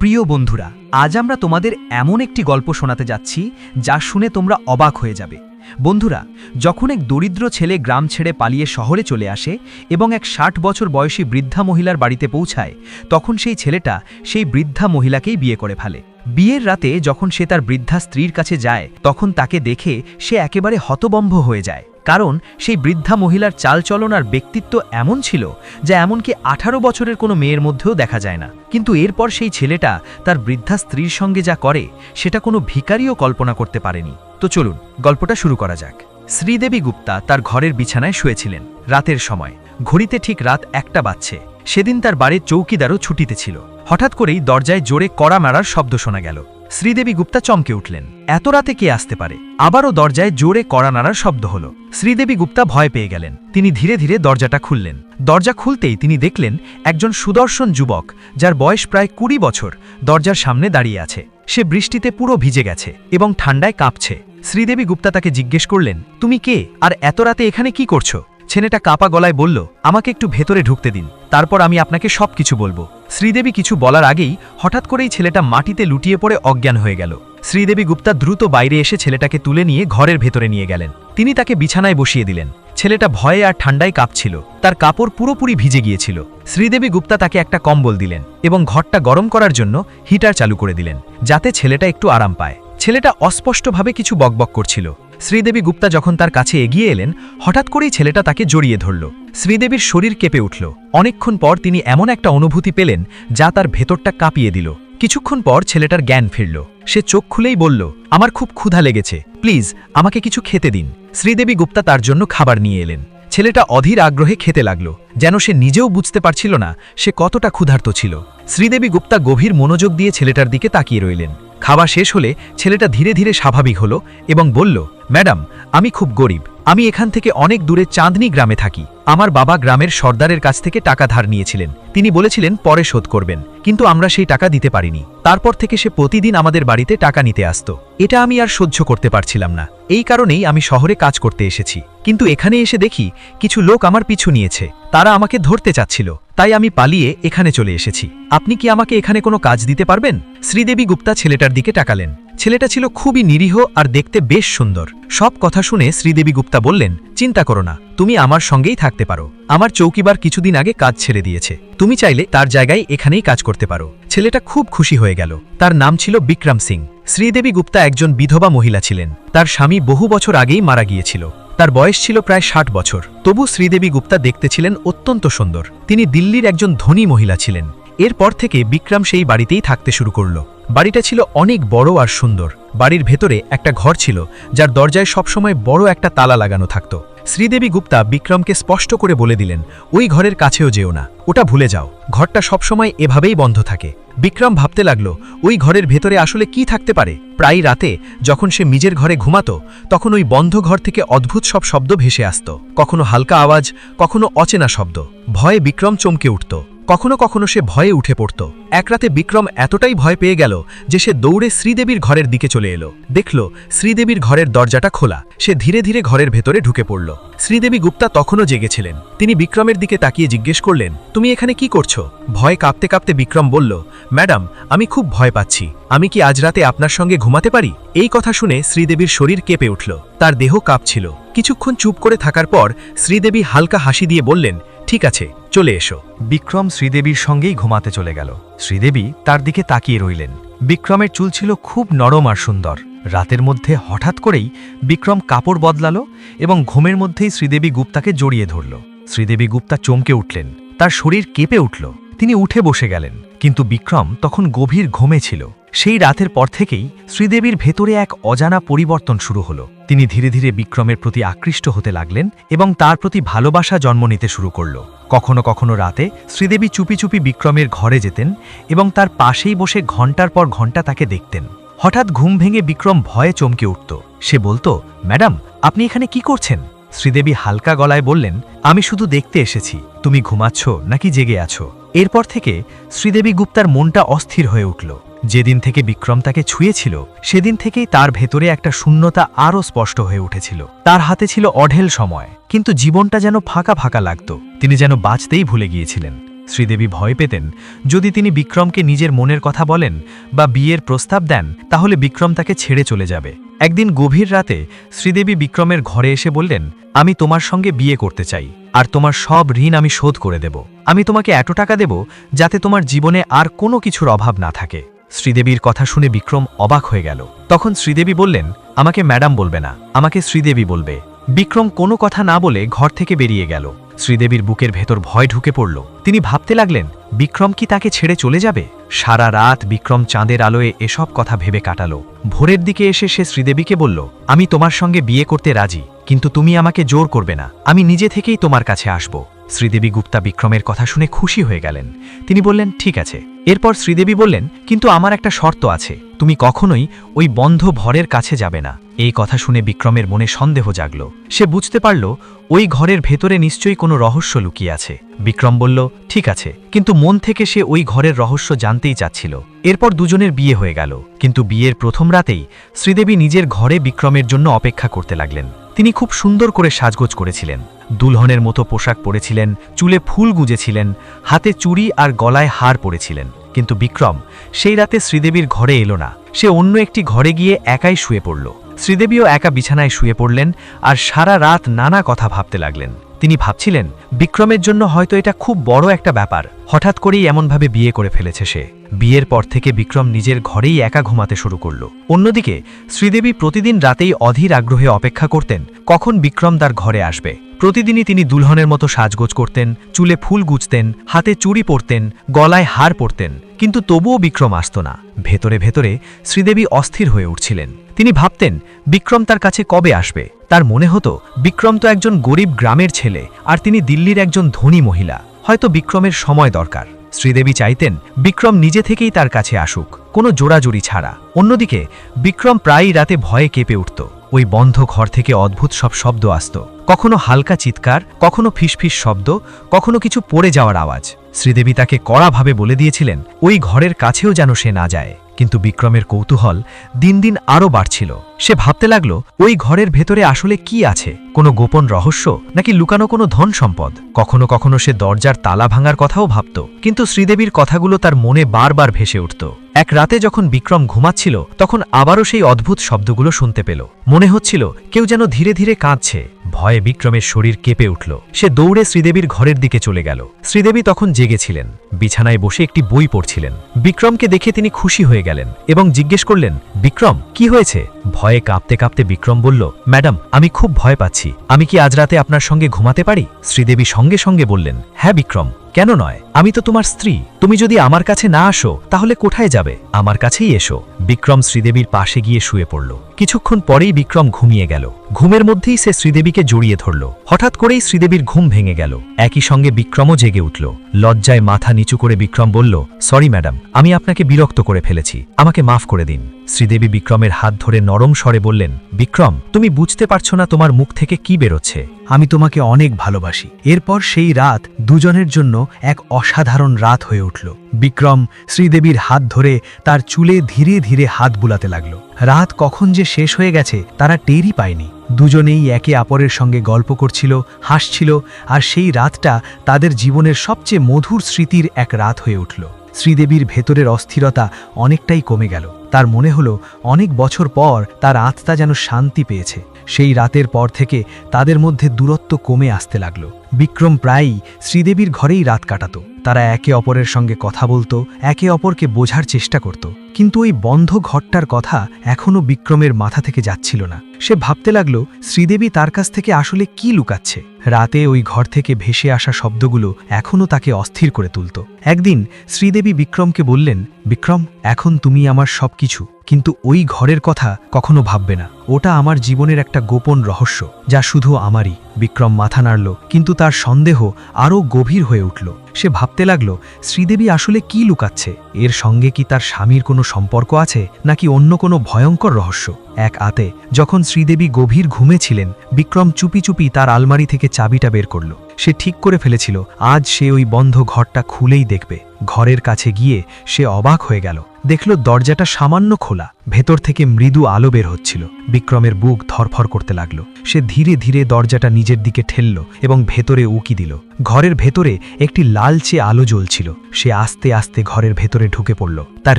প্রিয় বন্ধুরা, আজ আমরা তোমাদের এমন একটি গল্প শোনাতে যাচ্ছি যা শুনে তোমরা অবাক হয়ে যাবে। বন্ধুরা, যখন এক দরিদ্র ছেলে গ্রাম ছেড়ে পালিয়ে শহরে চলে আসে এবং এক ষাট বছর বয়সী বৃদ্ধা মহিলার বাড়িতে পৌঁছায়, তখন সেই ছেলেটা সেই বৃদ্ধা মহিলাকেই বিয়ে করে ফেলে। বিয়ের রাতে যখন সে তার বৃদ্ধা স্ত্রীর কাছে যায়, তখন তাকে দেখে সে একেবারে হতবম্ব হয়ে যায়। কারণ সেই বৃদ্ধা মহিলার চালচলন আর ব্যক্তিত্ব এমন ছিল যা এমনকি আঠারো বছরের কোনো মেয়ের মধ্যেও দেখা যায় না। কিন্তু এরপর সেই ছেলেটা তার বৃদ্ধা স্ত্রীর সঙ্গে যা করে, সেটা কোনো ভিকারিও কল্পনা করতে পারেনি। তো চলুন, গল্পটা শুরু করা যাক। শ্রীদেবী গুপ্তা তার ঘরের বিছানায় শুয়েছিলেন। রাতের সময়, ঘড়িতে ঠিক রাত একটা বাজছে। সেদিন তার বাড়ির চৌকিদারও ছুটিতে ছিল। হঠাৎ করেই দরজায় জোরে কড়া মারার শব্দ শোনা গেল। শ্রীদেবী গুপ্তা চমকে উঠলেন। এত রাতে কে আসতে পারে? আবারও দরজায় জোরে কড়া নাড়ার শব্দ হল। শ্রীদেবী গুপ্তা ভয় পেয়ে গেলেন। তিনি ধীরে ধীরে দরজাটা খুললেন। দরজা খুলতেই তিনি দেখলেন একজন সুদর্শন যুবক, যার বয়স প্রায় কুড়ি বছর, দরজার সামনে দাঁড়িয়ে আছে। সে বৃষ্টিতে পুরো ভিজে গেছে এবং ঠান্ডায় কাঁপছে। শ্রীদেবী গুপ্তা তাকে জিজ্ঞেস করলেন, তুমি কে? আর এত রাতে এখানে কি করছ? ছেলেটা কাপা গলায় বলল, আমাকে একটু ভেতরে ঢুকতে দিন। তারপর আমি আপনাকে সব কিছু বলব। শ্রীদেবী কিছু বলার আগেই হঠাৎ করেই ছেলেটা মাটিতে লুটিয়ে পড়ে অজ্ঞান হয়ে গেল। শ্রীদেবী গুপ্তা দ্রুত বাইরে এসে ছেলেটাকে তুলে নিয়ে ঘরের ভেতরে নিয়ে গেলেন। তিনি তাকে বিছানায় বসিয়ে দিলেন। ছেলেটা ভয়ে আর ঠান্ডায় কাঁপছিল। তার কাপড় পুরোপুরি ভিজে গিয়েছিল। শ্রীদেবী গুপ্তা তাকে একটা কম্বল দিলেন এবং ঘরটা গরম করার জন্য হিটার চালু করে দিলেন, যাতে ছেলেটা একটু আরাম পায়। ছেলেটা অস্পষ্টভাবে কিছু বকবক করছিল। শ্রীদেবী গুপ্তা যখন তার কাছে এগিয়ে এলেন, হঠাৎ করেই ছেলেটা তাকে জড়িয়ে ধরল। শ্রীদেবীর শরীর কেঁপে উঠল। অনেকক্ষণ পর তিনি এমন একটা অনুভূতি পেলেন, যা তার ভেতরটা কাঁপিয়ে দিল। কিছুক্ষণ পর ছেলেটার জ্ঞান ফিরল। সে চোখ খুলেই বলল, আমার খুব ক্ষুধা লেগেছে। প্লিজ, আমাকে কিছু খেতে দিন। শ্রীদেবী গুপ্তা তার জন্য খাবার নিয়ে এলেন। ছেলেটা অধীর আগ্রহে খেতে লাগল। যেন সে নিজেও বুঝতে পারছিল না, সে কতটা ক্ষুধার্ত ছিল। শ্রীদেবী গুপ্তা গভীর মনোযোগ দিয়ে ছেলেটার দিকে তাকিয়ে রইলেন। খাওয়া শেষ হলে ছেলেটা ধীরে ধীরে স্বাভাবিক হলো এবং বলল ম্যাডাম আমি খুব গরিব। আমি এখান থেকে অনেক দূরে চাঁদনি গ্রামে থাকি। আমার বাবা গ্রামের সর্দারের কাছ থেকে টাকা ধার নিয়েছিলেন। তিনি বলেছিলেন, পরে শোধ করবেন। কিন্তু আমরা সেই টাকা দিতে পারিনি। তারপর থেকে সে প্রতিদিন আমাদের বাড়িতে টাকা নিতে আসত। এটা আমি আর সহ্য করতে পারছিলাম না। এই কারণেই আমি শহরে কাজ করতে এসেছি। কিন্তু এখানে এসে দেখি, কিছু লোক আমার পিছু নিয়েছে। তারা আমাকে ধরতে চাচ্ছিল। তাই আমি পালিয়ে এখানে চলে এসেছি। আপনি কি আমাকে এখানে কোনো কাজ দিতে পারবেন? শ্রীদেবী গুপ্তা ছেলেটার দিকে টাকালেন ছেলেটা ছিল খুবই নিরীহ আর দেখতে বেশ সুন্দর। সব কথা শুনে শ্রীদেবী গুপ্তা বললেন, চিন্তা করো না, তুমি আমার সঙ্গেই থাকতে পারো। আমার চৌকিবার কিছুদিন আগে কাজ ছেড়ে দিয়েছে। তুমি চাইলে তার জায়গায় এখানেই কাজ করতে পারো। ছেলেটা খুব খুশি হয়ে গেল। তার নাম ছিল বিক্রম সিং। শ্রীদেবী গুপ্তা একজন বিধবা মহিলা ছিলেন। তার স্বামী বহু বছর আগেই মারা গিয়েছিল। তার বয়স ছিল প্রায় ষাট বছর। তবু শ্রীদেবী গুপ্তা দেখতে ছিলেন অত্যন্ত সুন্দর। তিনি দিল্লির একজন ধনী মহিলা ছিলেন। এরপর থেকে বিক্রম সেই বাড়িতেই থাকতে শুরু করল। বাড়িটা ছিল অনেক বড় আর সুন্দর। বাড়ির ভেতরে একটা ঘর ছিল, যার দরজায় সবসময় বড় একটা তালা লাগানো থাকত। শ্রীদেবী গুপ্তা বিক্রমকে স্পষ্ট করে বলে দিলেন, ওই ঘরের কাছেও যেও না, ওটা ভুলে যাও। ঘরটা সবসময় এভাবেই বন্ধ থাকে। বিক্রম ভাবতে লাগল, ওই ঘরের ভেতরে আসলে কি থাকতে পারে? প্রায় রাতে, যখন সে নিজের ঘরে ঘুমাতো, তখন ওই বন্ধ ঘর থেকে অদ্ভুত সব শব্দ ভেসে আসত। কখনো হালকা আওয়াজ, কখনো অচেনা শব্দ। ভয়ে বিক্রম চমকে উঠত। কখনো কখনো সে ভয়ে উঠে পড়ত। এক রাতে বিক্রম এতটাই ভয় পেয়ে গেল যে সে দৌড়ে শ্রীদেবীর ঘরের দিকে চলে এলো। দেখল শ্রীদেবীর ঘরের দরজাটা খোলা। সে ধীরে ধীরে ঘরের ভেতরে ঢুকে পড়ল। শ্রীদেবী গুপ্তা তখনও জেগেছিলেন। তিনি বিক্রমের দিকে তাকিয়ে জিজ্ঞেস করলেন, তুমি এখানে কি করছ? ভয় কাঁপতে কাঁপতে বিক্রম বলল, ম্যাডাম, আমি খুব ভয় পাচ্ছি। আমি কি আজ রাতে আপনার সঙ্গে ঘুমাতে পারি? এই কথা শুনে শ্রীদেবীর শরীর কেঁপে উঠল। তার দেহ কাঁপছিল। কিছুক্ষণ চুপ করে থাকার পর শ্রীদেবী হালকা হাসি দিয়ে বললেন ঠিক আছে, চলে এসো। বিক্রম শ্রীদেবীর সঙ্গেই ঘুমাতে চলে গেল। শ্রীদেবী তার দিকে তাকিয়ে রইলেন। বিক্রমের চুল ছিল খুব নরম আর সুন্দর। রাতের মধ্যে হঠাৎ করেই বিক্রম কাপড় বদলালো এবং ঘুমের মধ্যেই শ্রীদেবী গুপ্তাকে জড়িয়ে ধরল। শ্রীদেবী গুপ্তা চমকে উঠলেন। তার শরীর কেঁপে উঠল। তিনি উঠে বসে গেলেন। কিন্তু বিক্রম তখন গভীর ঘুমে ছিল। সেই রাতের পর থেকেই শ্রীদেবীর ভেতরে এক অজানা পরিবর্তন শুরু হলো। তিনি ধীরে ধীরে বিক্রমের প্রতি আকৃষ্ট হতে লাগলেন এবং তার প্রতি ভালোবাসা জন্ম নিতে শুরু করল। কখনো কখনো রাতে শ্রীদেবী চুপি চুপি বিক্রমের ঘরে যেতেন এবং তার পাশেই বসে ঘণ্টার পর ঘণ্টা তাকে দেখতেন। হঠাৎ ঘুম ভেঙে বিক্রম ভয়ে চমকে উঠত। সে বলতো, ম্যাডাম, আপনি এখানে কি করছেন? শ্রীদেবী হালকা গলায় বললেন, আমি শুধু দেখতে এসেছি। তুমি ঘুমাচ্ছ নাকি জেগে আছো? এরপর থেকে শ্রীদেবী গুপ্তার মনটা অস্থির হয়ে উঠল। যেদিন থেকে বিক্রম তাকে ছুঁয়েছিল, সেদিন থেকেই তার ভেতরে একটা শূন্যতা আরও স্পষ্ট হয়ে উঠেছিল। তার হাতে ছিল অঢেল সময়, কিন্তু জীবনটা যেন ফাঁকা ফাঁকা লাগত। তিনি যেন বাঁচতেই ভুলে গিয়েছিলেন। শ্রীদেবী ভয় পেতেন, যদি তিনি বিক্রমকে নিজের মনের কথা বলেন বা বিয়ের প্রস্তাব দেন, তাহলে বিক্রম তাকে ছেড়ে চলে যাবে। একদিন গভীর রাতে শ্রীদেবী বিক্রমের ঘরে এসে বললেন, আমি তোমার সঙ্গে বিয়ে করতে চাই, আর তোমার সব ঋণ আমি শোধ করে দেব। আমি তোমাকে এত টাকা দেব যাতে তোমার জীবনে আর কোনো কিছুর অভাব না থাকে। শ্রীদেবীর কথা শুনে বিক্রম অবাক হয়ে গেল। তখন শ্রীদেবী বললেন, আমাকে ম্যাডাম বলবে না, আমাকে শ্রীদেবী বলবে। বিক্রম কোনো কথা না বলে ঘর থেকে বেরিয়ে গেল। শ্রীদেবীর বুকের ভেতর ভয় ঢুকে পড়ল। তিনি ভাবতে লাগলেন, বিক্রম কি তাকে ছেড়ে চলে যাবে? সারা রাত বিক্রম চাঁদের আলোয় এসব কথা ভেবে কাটালো। ভোরের দিকে এসে সে শ্রীদেবীকে বলল, আমি তোমার সঙ্গে বিয়ে করতে রাজি, কিন্তু তুমি আমাকে জোর করবে না। আমি নিজে থেকেই তোমার কাছে আসব। শ্রীদেবী গুপ্তা বিক্রমের কথা শুনে খুশি হয়ে গেলেন। তিনি বললেন, ঠিক আছে। এরপর শ্রীদেবী বললেন, কিন্তু আমার একটা শর্ত আছে। তুমি কখনোই ওই বন্ধ ভরের কাছে যাবে না। এই কথা শুনে বিক্রমের মনে সন্দেহ জাগল। সে বুঝতে পারল, ওই ঘরের ভেতরে নিশ্চয়ই কোনো রহস্য লুকিয়ে আছে। বিক্রম বলল, ঠিক আছে। কিন্তু মন থেকে সে ওই ঘরের রহস্য জানতেই চাচ্ছিল। এরপর দুজনের বিয়ে হয়ে গেল। কিন্তু বিয়ের প্রথম রাতেই শ্রীদেবী নিজের ঘরে বিক্রমের জন্য অপেক্ষা করতে লাগলেন। তিনি খুব সুন্দর করে সাজগোজ করেছিলেন। দুলহনের মতো পোশাক পরেছিলেন, চুলে ফুল গুঁজেছিলেন, হাতে চুড়ি আর গলায় হার পরেছিলেন। কিন্তু বিক্রম, সেই রাতে শ্রীদেবীর ঘরে এলো না। সে অন্য একটি ঘরে গিয়ে একাই শুয়ে পড়ল। শ্রীদেবীও একা বিছানায় শুয়ে পড়লেন আর সারা রাত নানা কথা ভাবতে লাগলেন। তিনি ভাবছিলেন, বিক্রমের জন্য হয়তো এটা খুব বড় একটা ব্যাপার। হঠাৎ করেই এমনভাবে বিয়ে করে ফেলেছে সে। বিয়ের পর থেকে বিক্রম নিজের ঘরেই একা ঘুমাতে শুরু করল। অন্যদিকে, শ্রীদেবী প্রতিদিন রাতেই অধীর আগ্রহে অপেক্ষা করতেন, কখন বিক্রম তার ঘরে আসবে। প্রতিদিনই তিনি দুলহনের মতো সাজগোজ করতেন, চুলে ফুল গুজতেন, হাতে চুড়ি পরতেন, গলায় হার পরতেন, কিন্তু তবুও বিক্রম আসত না। ভেতরে ভেতরে শ্রীদেবী অস্থির হয়ে উঠছিলেন। তিনি ভাবতেন, বিক্রম তার কাছে কবে আসবে? তার মনে হতো, বিক্রম তো একজন গরিব গ্রামের ছেলে, আর তিনি দিল্লির একজন ধনী মহিলা। হয়তো বিক্রমের সময় দরকার। শ্রীদেবী চাইতেন বিক্রম নিজে থেকেই তার কাছে আসুক, কোনো জোড়াজুড়ি ছাড়া। অন্যদিকে, বিক্রম প্রায়ই রাতে ভয়ে কেঁপে উঠত। ওই বন্ধ ঘর থেকে অদ্ভুত সব শব্দ আসত। কখনো হালকা চিৎকার, কখনো ফিসফিস শব্দ, কখনো কিছু পড়ে যাওয়ার আওয়াজ। শ্রীদেবী তাকে কড়াভাবে বলে দিয়েছিলেন, ওই ঘরের কাছেও যেন সে না যায়। কিন্তু বিক্রমের কৌতূহল দিন দিন আরও বাড়ছিল। সে ভাবতে লাগল, ওই ঘরের ভেতরে আসলে কি আছে? কোনো গোপন রহস্য? নাকি লুকানো কোনো ধন সম্পদ? কখনো কখনো সে দরজার তালা ভাঙার কথাও ভাবত, কিন্তু শ্রীদেবীর কথাগুলো তার মনে বারবার ভেসে উঠত। এক রাতে যখন বিক্রম ঘুমাচ্ছিল, তখন আবারও সেই অদ্ভুত শব্দগুলো শুনতে পেল। মনে হচ্ছিল, কেউ যেন ধীরে ধীরে কাঁদছে। ভয়ে বিক্রমের শরীর কেঁপে উঠল। সে দৌড়ে শ্রীদেবীর ঘরের দিকে চলে গেল। শ্রীদেবী তখন জেগেছিলেন। বিছানায় বসে একটি বই পড়ছিলেন। বিক্রমকে দেখে তিনি খুশি হয়ে গেলেন এবং জিজ্ঞেস করলেন, বিক্রম, কি হয়েছে? ভয়ে কাঁপতে কাঁপতে বিক্রম বলল, ম্যাডাম, আমি খুব ভয় পাচ্ছি। আমি কি আজ রাতে আপনার সঙ্গে ঘুমাতে পারি? শ্রীদেবী সঙ্গে সঙ্গে বললেন হ্যাঁ বিক্রম, কেন নয়? আমি তো তোমার স্ত্রী। তুমি যদি আমার কাছে না আসো, তাহলে কোথায় যাবে? আমার কাছেই এসো। বিক্রম শ্রীদেবীর পাশে গিয়ে শুয়ে পড়ল। কিছুক্ষণ পরেই বিক্রম ঘুমিয়ে গেল। ঘুমের মধ্যেই সে শ্রীদেবীকে জড়িয়ে ধরল। হঠাৎ করেই শ্রীদেবীর ঘুম ভেঙে গেল। একই সঙ্গে বিক্রমও জেগে উঠল। লজ্জায় মাথা নিচু করে বিক্রম বলল, সরি, ম্যাডাম, আমি আপনাকে বিরক্ত করে ফেলেছি। আমাকে মাফ করে দিন। শ্রীদেবী বিক্রমের হাত ধরে নরম স্বরে বললেন, বিক্রম, তুমি বুঝতে পারছ না তোমার মুখ থেকে কি বেরোচ্ছে। আমি তোমাকে অনেক ভালোবাসি। এরপর সেই রাত দুজনের জন্য এক অসাধারণ রাত হয়ে উঠল। বিক্রম শ্রীদেবীর হাত ধরে তার চুলে ধীরে ধীরে হাত বুলাতে লাগল। রাত কখন যে শেষ হয়ে গেছে, তারা টেরই পায়নি। দুজনেই একে অপরের সঙ্গে গল্প করছিল, হাসছিল, আর সেই রাতটা তাদের জীবনের সবচেয়ে মধুর স্মৃতির এক রাত হয়ে উঠল। শ্রীদেবীর ভেতরের অস্থিরতা অনেকটাই কমে গেল। তার মনে হলো, অনেক বছর পর তার আত্মা যেন শান্তি পেয়েছে। সেই রাতের পর থেকে তাদের মধ্যে দূরত্ব কমে আসতে লাগল। বিক্রম প্রায়ই শ্রীদেবীর ঘরেই রাত কাটাত। তারা একে অপরের সঙ্গে কথা বলতো, একে অপরকে বোঝার চেষ্টা করত। কিন্তু ওই বন্ধ ঘরটার কথা এখনও বিক্রমের মাথা থেকে যাচ্ছিল না। সে ভাবতে লাগল, শ্রীদেবী তার কাছ থেকে আসলে কি লুকাচ্ছে? রাতে ওই ঘর থেকে ভেসে আসা শব্দগুলো এখনও তাকে অস্থির করে তুলত। একদিন শ্রীদেবী বিক্রমকে বললেন, বিক্রম, এখন তুমি আমার সব কিছু কিন্তু ওই ঘরের কথা কখনো ভাববে না। ওটা আমার জীবনের একটা গোপন রহস্য, যা শুধু আমারই। বিক্রম মাথা নাড়ল, কিন্তু তার সন্দেহ আরও গভীর হয়ে উঠল। সে ভাবতে লাগল, শ্রীদেবী আসলে কি লুকাচ্ছে? এর সঙ্গে কি তার স্বামীর কোনো সম্পর্ক আছে, নাকি অন্য কোনো ভয়ঙ্কর রহস্য? এক আতে, যখন শ্রীদেবী গভীর ঘুমে ছিলেন, বিক্রম চুপি চুপি তার আলমারি থেকে চাবিটা বের করল। সে ঠিক করে ফেলেছিল, আজ সে ওই বন্ধ ঘরটা খুলেই দেখবে। ঘরের কাছে গিয়ে সে অবাক হয়ে গেল। দেখল দরজাটা সামান্য খোলা, ভেতর থেকে মৃদু আলো বের হচ্ছিল। বিক্রমের বুক ধরফর করতে লাগল। সে ধীরে ধীরে দরজাটা নিজের দিকে ঠেলল এবং ভেতরে উকি দিল। ঘরের ভেতরে একটি লাল লালচে আলো জ্বলছিল। সে আস্তে আস্তে ঘরের ভেতরে ঢুকে পড়ল। তার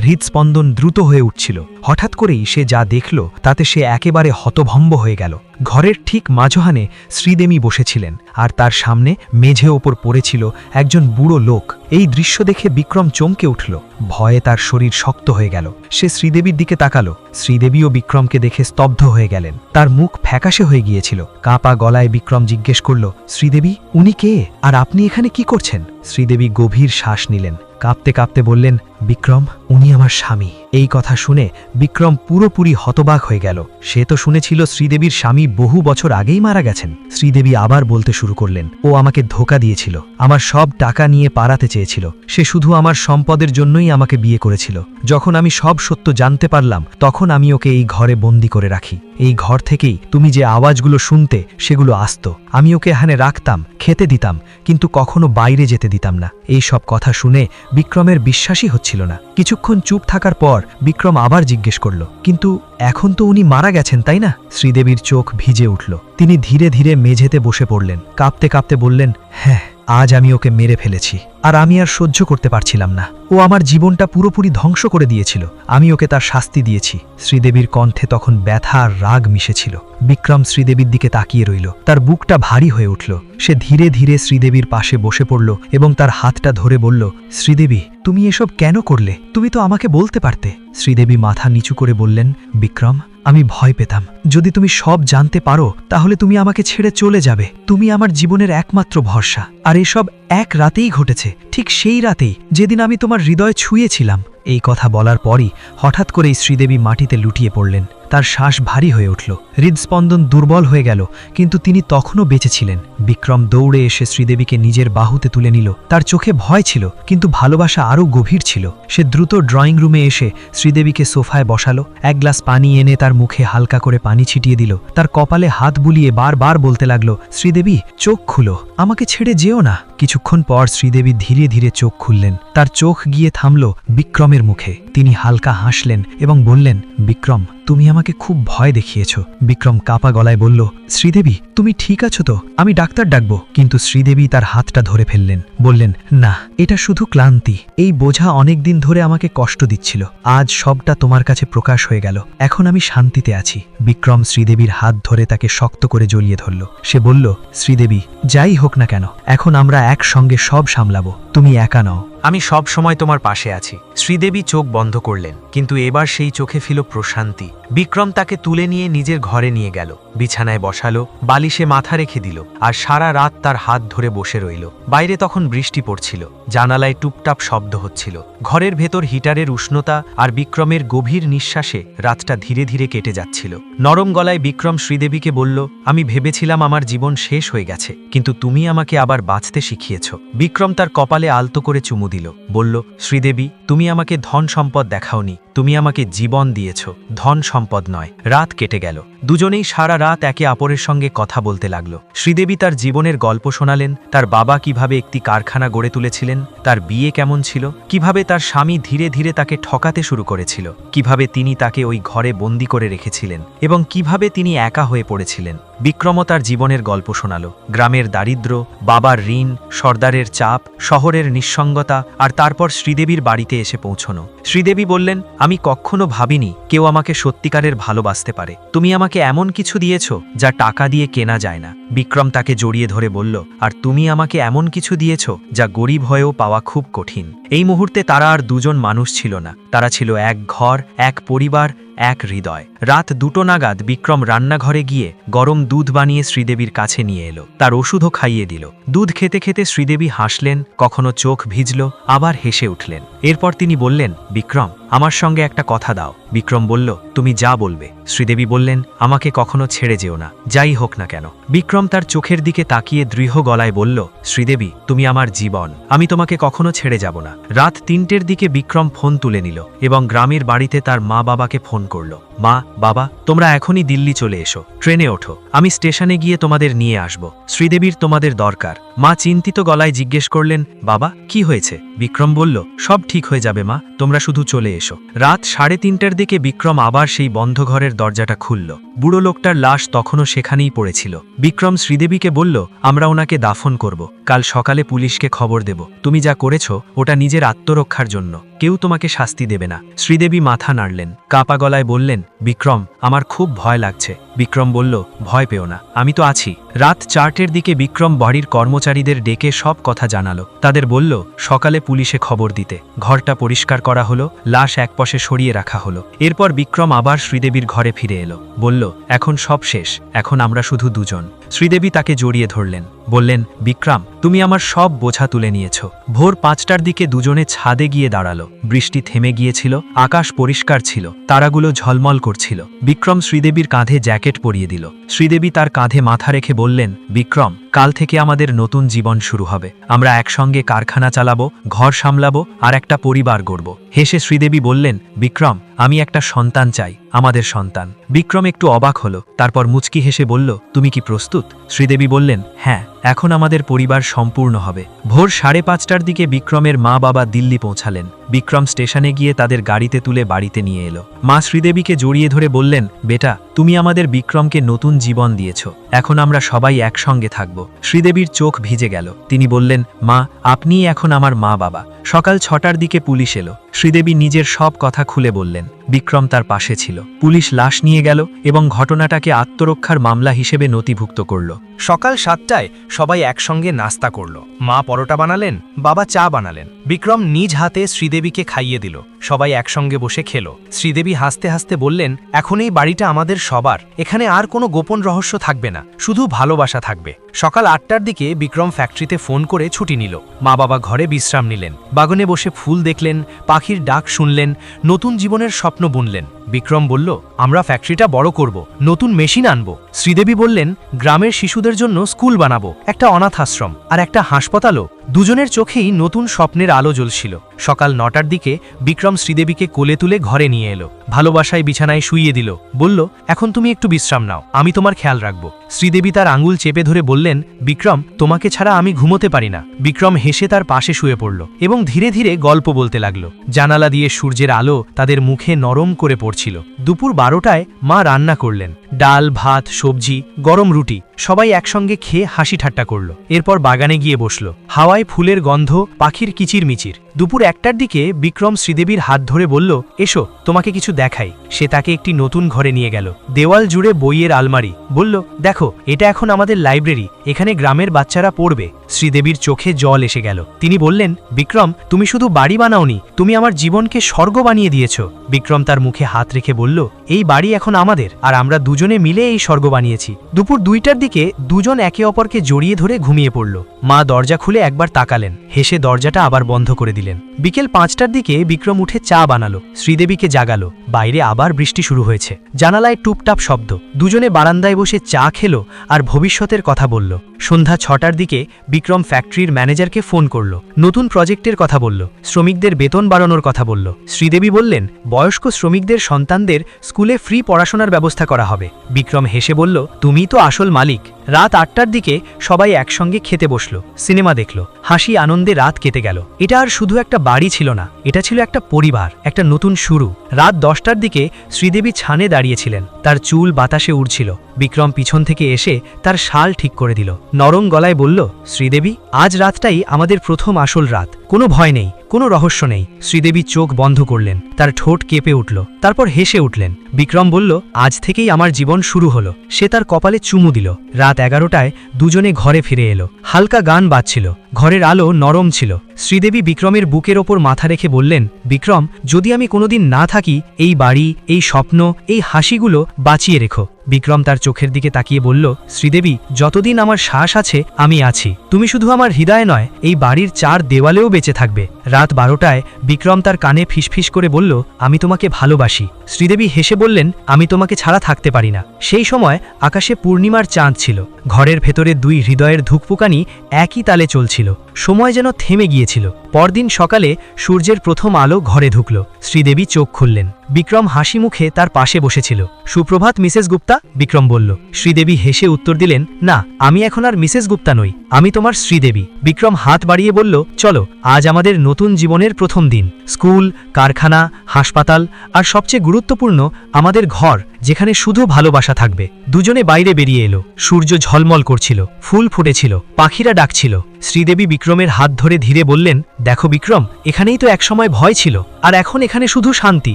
হৃদস্পন্দন দ্রুত হয়ে উঠছিল। হঠাৎ করেই সে যা দেখল, তাতে সে একেবারে হতভম্ব হয়ে গেল। ঘরের ঠিক মাঝহানে শ্রীদেবী বসেছিলেন, আর তার সামনে মেঝে ওপর পড়েছিল একজন বুড়ো লোক। এই দৃশ্য দেখে বিক্রম চমকে উঠল। ভয়ে তার শরীর শক্ত হয়ে গেল। সে শ্রীদেবীর দিকে তাকালো। শ্রীদেবীও বিক্রমকে দেখে স্তব্ধ হয়ে গেলেন। তার মুখ ফ্যাকাশে হয়ে গিয়েছিল। কাঁপা গলায় বিক্রম জিজ্ঞেস করল, শ্রীদেবী, উনি কে? আর আপনি এখানে কি করছেন? শ্রীদেবী গভীর শ্বাস নিলেন। কাঁপতে কাঁপতে বললেন বিক্রম, উনি আমার স্বামী। এই কথা শুনে বিক্রম পুরোপুরি হতবাক হয়ে গেল। সে তো শুনেছিল শ্রীদেবীর স্বামী বহু বছর আগেই মারা গেছেন। শ্রীদেবী আবার বলতে শুরু করলেন, ও আমাকে ধোকা দিয়েছিল। আমার সব টাকা নিয়ে পারাতে চেয়েছিল। সে শুধু আমার সম্পদের জন্যই আমাকে বিয়ে করেছিল। যখন আমি সব সত্য জানতে পারলাম, তখন আমি ওকে এই ঘরে বন্দি করে রাখি। এই ঘর থেকেই তুমি যে আওয়াজগুলো শুনতে, সেগুলো আসত। আমি ওকে এখানে রাখতাম, খেতে দিতাম, কিন্তু কখনো বাইরে যেতে দিতাম না। এই সব কথা শুনে বিক্রমের বিশ্বাসই হচ্ছিল না। কিছুক্ষণ চুপ থাকার পর বিক্রম আবার জিজ্ঞেস করল, কিন্তু এখন তো উনি মারা গেছেন, তাই না? শ্রীদেবীর চোখ ভিজে উঠল। তিনি ধীরে ধীরে মেঝেতে বসে পড়লেন। কাঁপতে কাঁপতে বললেন হ্যাঁ আজ আমি ওকে মেরে ফেলেছি, আর আমি আর সহ্য করতে পারছিলাম না। ও আমার জীবনটা পুরোপুরি ধ্বংস করে দিয়েছিল। আমি ওকে তার শাস্তি দিয়েছি। শ্রীদেবীর কণ্ঠে তখন ব্যথা আর রাগ মিশেছিল। বিক্রম শ্রীদেবীর দিকে তাকিয়ে রইল। তার বুকটা ভারী হয়ে উঠল। সে ধীরে ধীরে শ্রীদেবীর পাশে বসে পড়ল এবং তার হাতটা ধরে বলল, শ্রীদেবী, তুমি এসব কেন করলে? তুমি তো আমাকে বলতে পারতে। শ্রীদেবী মাথা নিচু করে বললেন, বিক্রম, আমি ভয় পেতাম। যদি তুমি সব জানতে পারো, তাহলে তুমি আমাকে ছেড়ে চলে যাবে। তুমি আমার জীবনের একমাত্র ভরসা। আর এসব এক রাতেই ঘটেছে, ঠিক সেই রাতেই যেদিন আমি তোমার হৃদয় ছুঁয়েছিলাম। এই কথা বলার পরই হঠাৎ করেই শ্রীদেবী মাটিতে লুটিয়ে পড়লেন। তার শ্বাস ভারী হয়ে উঠল। হৃদস্পন্দন দুর্বল হয়ে গেল, কিন্তু তিনি তখনও বেঁচেছিলেন বিক্রম দৌড়ে এসে শ্রীদেবীকে নিজের বাহুতে তুলে নিল। তার চোখে ভয় ছিল, কিন্তু ভালোবাসা আরও গভীর ছিল। সে দ্রুত ড্রয়িং রুমে এসে শ্রীদেবীকে সোফায় বসালো। এক গ্লাস পানি এনে তার মুখে হালকা করে পানি ছিটিয়ে দিল। তার কপালে হাত বুলিয়ে বারবার বলতে লাগল, শ্রীদেবী, চোখ খুলো। আমাকে ছেড়ে যেও না কিছুক্ষণ পর শ্রীদেবী ধীরে ধীরে চোখ খুললেন। তার চোখ গিয়ে থামল বিক্রমের মুখে। তিনি হালকা হাসলেন এবং বললেন, বিক্রম, তুমি আমাকে খুব ভয় দেখিয়েছ। বিক্রম কাপা গলায় বলল, শ্রীদেবী, তুমি ঠিক আছো তো? আমি ডাক্তার ডাকবো। কিন্তু শ্রীদেবী তার হাতটা ধরে ফেললেন, বললেন, না, এটা শুধু ক্লান্তি। এই বোঝা অনেক দিন ধরে আমাকে কষ্ট দিচ্ছিল। আজ সবটা তোমার কাছে প্রকাশ হয়ে গেল। এখন আমি শান্তিতে আছি। বিক্রম শ্রীদেবীর হাত ধরে তাকে শক্ত করে জড়িয়ে ধরল। সে বলল, শ্রীদেবী, যাই হোক না কেন। এখন আমরা একসঙ্গে সব সামলাবো। তুমি একা নও। আমি সব সময় তোমার পাশে আছি। শ্রীদেবী চোখ বন্ধ করলেন, কিন্তু এবার সেই চোখে ফিল প্রশান্তি। বিক্রম তাকে তুলে নিয়ে নিজের ঘরে নিয়ে গেল, বিছানায় বসালো, বালিশে মাথা রেখে দিল, আর সারা রাত তার হাত ধরে বসে রইল। বাইরে তখন বৃষ্টি পড়ছিল, জানালায় টুপটাপ শব্দ হচ্ছিল। ঘরের ভেতর হিটারের উষ্ণতা আর বিক্রমের গভীর নিঃশ্বাসে রাতটা ধীরে ধীরে কেটে যাচ্ছিল। নরম গলায় বিক্রম শ্রীদেবীকে বলল, আমি ভেবেছিলাম আমার জীবন শেষ হয়ে গেছে, কিন্তু তুমি আমাকে আবার বাঁচতে শিখিয়েছ। বিক্রম তার কপালে আলতো করে চুমু দিল, বলল, শ্রীদেবী, তুমি আমাকে ধন সম্পদ দেখাওনি, তুমি আমাকে জীবন দিয়েছ, ধন সম্পদ নয়, রাত কেটে গেল। দুজনেই সারা রাত একে অপরের সঙ্গে কথা বলতে লাগল। শ্রীদেবী তার জীবনের গল্প শোনালেন, তার বাবা কীভাবে একটি কারখানা গড়ে তুলেছিলেন, তার বিয়ে কেমন ছিল, কীভাবে তার স্বামী ধীরে ধীরে তাকে ঠকাতে শুরু করেছিল, কীভাবে তিনি তাকে ওই ঘরে বন্দি করে রেখেছিলেন, এবং কীভাবে তিনি একা হয়ে পড়েছিলেন। বিক্রম তার জীবনের গল্প শোনাল। গ্রামের দারিদ্র, বাবার ঋণ, সর্দারের চাপ, শহরের নিঃসঙ্গতা আর তারপর শ্রীদেবীর বাড়িতে এসে পৌঁছনো। শ্রীদেবী বললেন, আমি কখনো ভাবিনি কেউ আমাকে সত্যিকারের ভালোবাসতে পারে। তুমি আমাকে এমন কিছু দিয়েছ যা টাকা দিয়ে কেনা যায় না। বিক্রম তাকে জড়িয়ে ধরে বলল, আর তুমি আমাকে এমন কিছু দিয়েছ যা গরিব হয়েও পাওয়া খুব কঠিন। এই মুহূর্তে তারা আর দুজন মানুষ ছিল না। তারা ছিল এক ঘর, এক পরিবার, এক হৃদয়। রাত দুটো নাগাদ বিক্রম রান্নাঘরে গিয়ে গরম দুধ বানিয়ে শ্রীদেবীর কাছে নিয়ে এলো। তার ওষুধও খাইয়ে দিল। দুধ খেতে খেতে শ্রীদেবী হাসলেন, কখনো চোখ ভিজল, আবার হেসে উঠলেন। এরপর তিনি বললেন, বিক্রম আমার সঙ্গে একটা কথা দাও। বিক্রম বলল, তুমি যা বলবে। শ্রীদেবী বললেন, আমাকে কখনো ছেড়ে যেও না। যাই হোক না কেন। বিক্রম তার চোখের দিকে তাকিয়ে দৃঢ় গলায় বলল, শ্রীদেবী, তুমি আমার জীবন। আমি তোমাকে কখনো ছেড়ে যাব না। রাত তিনটের দিকে বিক্রম ফোন তুলে নিল এবং গ্রামের বাড়িতে তার মা বাবাকে ফোন করল, মা, বাবা, তোমরা এখনই দিল্লি চলে এসো। ট্রেনে ওঠো। আমি স্টেশনে গিয়ে তোমাদের নিয়ে আসব। শ্রীদেবীর তোমাদের দরকার। মা চিন্তিত গলায় জিজ্ঞেস করলেন, বাবা, কি হয়েছে? বিক্রম বলল, সব ঠিক হয়ে যাবে মা। তোমরা শুধু চলে এসো। রাত সাড়ে তিনটার দিকে বিক্রম আবার সেই বন্ধ ঘরের দরজাটা খুলল। বুড়ো লোকটার লাশ তখনও সেখানেই পড়েছিল। বিক্রম শ্রীদেবীকে বলল, আমরা ওনাকে দাফন করব। কাল সকালে পুলিশকে খবর দেব। তুমি যা করেছ, ওটা নিজের আত্মরক্ষার জন্য। কেউ তোমাকে শাস্তি দেবে না। শ্রীদেবী মাথা নাড়লেন। কাপা গলায় বললেন, বিক্রম, আমার খুব ভয় লাগছে। বিক্রম বলল, ভয় পেও না, আমি তো আছি। রাত চারটের দিকে বিক্রম বাড়ির কর্মচারীদের ডেকে সব কথা জানালো। তাদের বলল, সকালে পুলিশে খবর দিতে। ঘরটা পরিষ্কার করা হলো। লাশ একপশে সরিয়ে রাখা হলো। এরপর বিক্রম আবার শ্রীদেবীর ঘরে ফিরে এলো। বলল, এখন সব শেষ, এখন আমরা শুধু দুজন। শ্রীদেবী তাকে জড়িয়ে ধরলেন। বললেন, বিক্রম, তুমি আমার সব বোঝা তুলে নিয়েছ। ভোর পাঁচটার দিকে দুজনে ছাদে গিয়ে দাঁড়াল। বৃষ্টি থেমে গিয়েছিল, আকাশ পরিষ্কার ছিল, তারাগুলো ঝলমল করছিল। বিক্রম শ্রীদেবীর কাঁধে জ্যাকেট পরিয়ে দিল। শ্রীদেবী তার কাঁধে মাথা রেখে বললেন, বিক্রম, কাল থেকে আমাদের নতুন জীবন শুরু হবে। আমরা একসঙ্গে কারখানা চালাবো, ঘর সামলাবো আর একটা পরিবার গড়ব। হেসে শ্রীদেবী বললেন, বিক্রম, আমি একটা সন্তান চাই, আমাদের সন্তান। বিক্রম একটু অবাক হলো, তারপর মুচকি হেসে বলল, তুমি কি প্রস্তুত? শ্রীদেবী বললেন হ্যাঁ এখন আমাদের পরিবার সম্পূর্ণ হবে। ভোর সাড়ে পাঁচটার দিকে বিক্রমের মা বাবা দিল্লি পৌঁছালেন। বিক্রম স্টেশনে গিয়ে তাদের গাড়িতে তুলে বাড়িতে নিয়ে এলো। মা শ্রীদেবীকে জড়িয়ে ধরে বললেন, বেটা, তুমি আমাদের বিক্রমকে নতুন জীবন দিয়েছ। এখন আমরা সবাই একসঙ্গে থাকব। শ্রীদেবীর চোখ ভিজে গেল। তিনি বললেন, মা, আপনিই এখন আমার মা বাবা। সকাল ছটার দিকে পুলিশ এলো। শ্রীদেবী নিজের সব কথা খুলে বললেন। বিক্রম তার পাশে ছিল। পুলিশ লাশ নিয়ে গেল এবং ঘটনাটাকে আত্মরক্ষার মামলা হিসেবে নথিভুক্ত করল। সকাল সাতটায় সবাই একসঙ্গে নাস্তা করল। মা পরোটা বানালেন, বাবা চা বানালেন। বিক্রম নিজ হাতে শ্রীদেবীকে খাইয়ে দিল। সবাই একসঙ্গে বসে খেল। শ্রীদেবী হাসতে হাসতে বললেন, এখন এই বাড়িটা আমাদের সবার। এখানে আর কোনো গোপন রহস্য থাকবে না। শুধু ভালোবাসা থাকবে। সকাল আটটার দিকে বিক্রম ফ্যাক্টরিতে ফোন করে ছুটি নিল। মা বাবা ঘরে বিশ্রাম নিলেন। বাগানে বসে ফুল দেখলেন, পাখির ডাক শুনলেন, নতুন জীবনের স্বপ্ন বুনলেন। বিক্রম বলল, আমরা ফ্যাক্টরিটা বড় করব, নতুন মেশিন আনব। শ্রীদেবী বললেন, গ্রামের শিশুদের জন্য স্কুল বানাবো, একটা অনাথ আশ্রম আর একটা হাসপাতালও। দুজনের চোখেই নতুন স্বপ্নের আলো জ্বলছিল। সকাল নটার দিকে বিক্রম শ্রীদেবীকে কোলে তুলে ঘরে নিয়ে এলো। ভালোবাসায় বিছানায় শুইয়ে দিল। বলল, এখন তুমি একটু বিশ্রাম নাও, আমি তোমার খেয়াল রাখব। শ্রীদেবী তার আঙুল চেপে ধরে বললেন, বিক্রম, তোমাকে ছাড়া আমি ঘুমোতে পারি না। বিক্রম হেসে তার পাশে শুয়ে পড়ল এবং ধীরে ধীরে গল্প বলতে লাগল। জানালা দিয়ে সূর্যের আলো তাদের মুখে নরম করে পড়ছিল। দুপুর বারোটায় মা রান্না করলেন। ডাল, ভাত, সবজি, গরম রুটি, সবাই একসঙ্গে খেয়ে হাসি ঠাট্টা করল। এরপর বাগানে গিয়ে বসল। হাওয়ায় ফুলের গন্ধ, পাখির কিচির মিচির দুপুর একটার দিকে বিক্রম শ্রীদেবীর হাত ধরে বলল, এসো, তোমাকে কিছু দেখাই। সে তাকে একটি নতুন ঘরে নিয়ে গেল। দেওয়াল জুড়ে বইয়ের আলমারি। বলল, দেখো, এটা এখন আমাদের লাইব্রেরি। এখানে গ্রামের বাচ্চারা পড়বে। শ্রীদেবীর চোখে জল এসে গেল। তিনি বললেন, বিক্রম, তুমি শুধু বাড়ি বানাওনি। তুমি আমার জীবনকে স্বর্গ বানিয়ে দিয়েছ। বিক্রম তার মুখে হাত রেখে বলল, এই বাড়ি এখন আমাদের, আর আমরা দুজনে মিলে এই স্বর্গ বানিয়েছি। দুপুর দুইটার দিকে দুজন একে অপরকে জড়িয়ে ধরে ঘুমিয়ে পড়ল। মা দরজা খুলে একবার তাকালেন। হেসে দরজাটা আবার বন্ধ করে দিলেন। বিকেল পাঁচটার দিকে বিক্রম উঠে চা বানালো, শ্রীদেবীকে জাগালো, বাইরে আবার বৃষ্টি শুরু হয়েছে। জানালায় টুপটাপ শব্দ, দুজনে বারান্দায় বসে চা খেলো আর ভবিষ্যতের কথা বলল। সন্ধ্যা ছটার দিকে বিক্রম ফ্যাক্টরির ম্যানেজারকে ফোন করল, নতুন প্রজেক্টের কথা বলল, শ্রমিকদের বেতন বাড়ানোর কথা বলল। শ্রীদেবী বললেন, বয়স্ক শ্রমিকদের সন্তানদের স্কুলে ফ্রি পড়াশোনার ব্যবস্থা করা হবে। বিক্রম হেসে বলল তুমি তো আসল মালিক। রাত আটটার দিকে সবাই একসঙ্গে খেতে বসল, সিনেমা দেখল, হাসি আনন্দে রাত কেটে গেল। এটা আর শুধু একটা বাড়ি ছিল না, এটা ছিল একটা পরিবার, একটা নতুন শুরু। রাত দশটার দিকে শ্রীদেবী ছানে দাঁড়িয়েছিলেন, তার চুল বাতাসে উড়ছিল। বিক্রম পিছন থেকে এসে তার শাল ঠিক করে দিল। নরম গলায় বলল, শ্রীদেবী, আজ রাতটাই আমাদের প্রথম আসল রাত। কোনো ভয় নেই, কোনো রহস্য নেই। শ্রীদেবী চোখ বন্ধ করলেন, তার ঠোঁট কেঁপে উঠল, তারপর হেসে উঠলেন। বিক্রম বলল, আজ থেকেই আমার জীবন শুরু হলো। সে তার কপালে চুমু দিল। রাত এগারোটায় দুজনে ঘরে ফিরে এলো। হালকা গান বাজছিল। ঘরের আলো নরম ছিল। শ্রীদেবী বিক্রমের বুকের ওপর মাথা রেখে বললেন, বিক্রম, যদি আমি কোনোদিন না থাকি, এই বাড়ি, এই স্বপ্ন, এই হাসিগুলো বাঁচিয়ে রেখো। বিক্রম তার চোখের দিকে তাকিয়ে বলল, শ্রীদেবী, যতদিন আমার শ্বাস আছে, আমি আছি। তুমি শুধু আমার হৃদয় নয়, এই বাড়ির চার দেওয়ালেও বেঁচে থাকবে। রাত বারোটায় বিক্রম তার কানে ফিসফিস করে বলল, আমি তোমাকে ভালোবাসি। শ্রীদেবী হেসে বললেন, আমি তোমাকে ছাড়া থাকতে পারি না। সেই সময় আকাশে পূর্ণিমার চাঁদ ছিল। ঘরের ভেতরে দুই হৃদয়ের ধুকপুকানি একই তালে চলছিল। সময় যেন থেমে গিয়েছিল। পরদিন সকালে সূর্যের প্রথম আলো ঘরে ঢুকল। শ্রীদেবী চোখ খুললেন। বিক্রম হাসি মুখে তার পাশে বসেছিল। সুপ্রভাত মিসেস গুপ্তা, বিক্রম বলল। শ্রীদেবী হেসে উত্তর দিলেন, না, আমি এখন আর মিসেস গুপ্তা নই। আমি তোমার শ্রীদেবী। বিক্রম হাত বাড়িয়ে বলল, চলো, আজ আমাদের নতুন জীবনের প্রথম দিন। স্কুল, কারখানা, হাসপাতাল আর সবচেয়ে গুরুত্বপূর্ণ আমাদের ঘর, যেখানে শুধু ভালোবাসা থাকবে। দুজনে বাইরে বেরিয়ে এলো। সূর্য ঝলমল করছিল, ফুল ফুটেছিল, পাখিরা ডাকছিল। শ্রীদেবী বিক্রমের হাত ধরে ধীরে বললেন, দেখো বিক্রম, এখানেই তো একসময় ভয় ছিল, আর এখন এখানে শুধু শান্তি,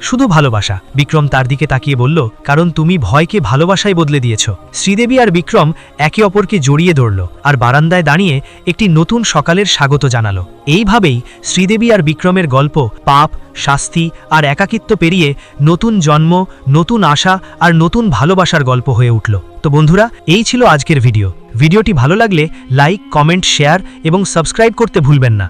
শুধু ভালোবাসা। বিক্রম তার দিকে তাকিয়ে বলল, কারণ তুমি ভয়কে ভালোবাসায় বদলে দিয়েছ। শ্রীদেবী আর বিক্রম একে অপরকে জড়িয়ে ধরল, আর বারান্দায় দাঁড়িয়ে একটি নতুন সকালের স্বাগত জানালো। এইভাবেই শ্রীদেবী আর বিক্রমের গল্প, পাপ, শাস্তি আর একাকিত্ব পেরিয়ে নতুন জন্ম, নতুন আশা আর নতুন ভালোবাসার গল্প হয়ে উঠল। তো বন্ধুরা, এই ছিল আজকের ভিডিও। ভিডিওটি ভালো লাগলে লাইক, কমেন্ট, শেয়ার এবং সাবস্ক্রাইব করতে ভুলবেন না।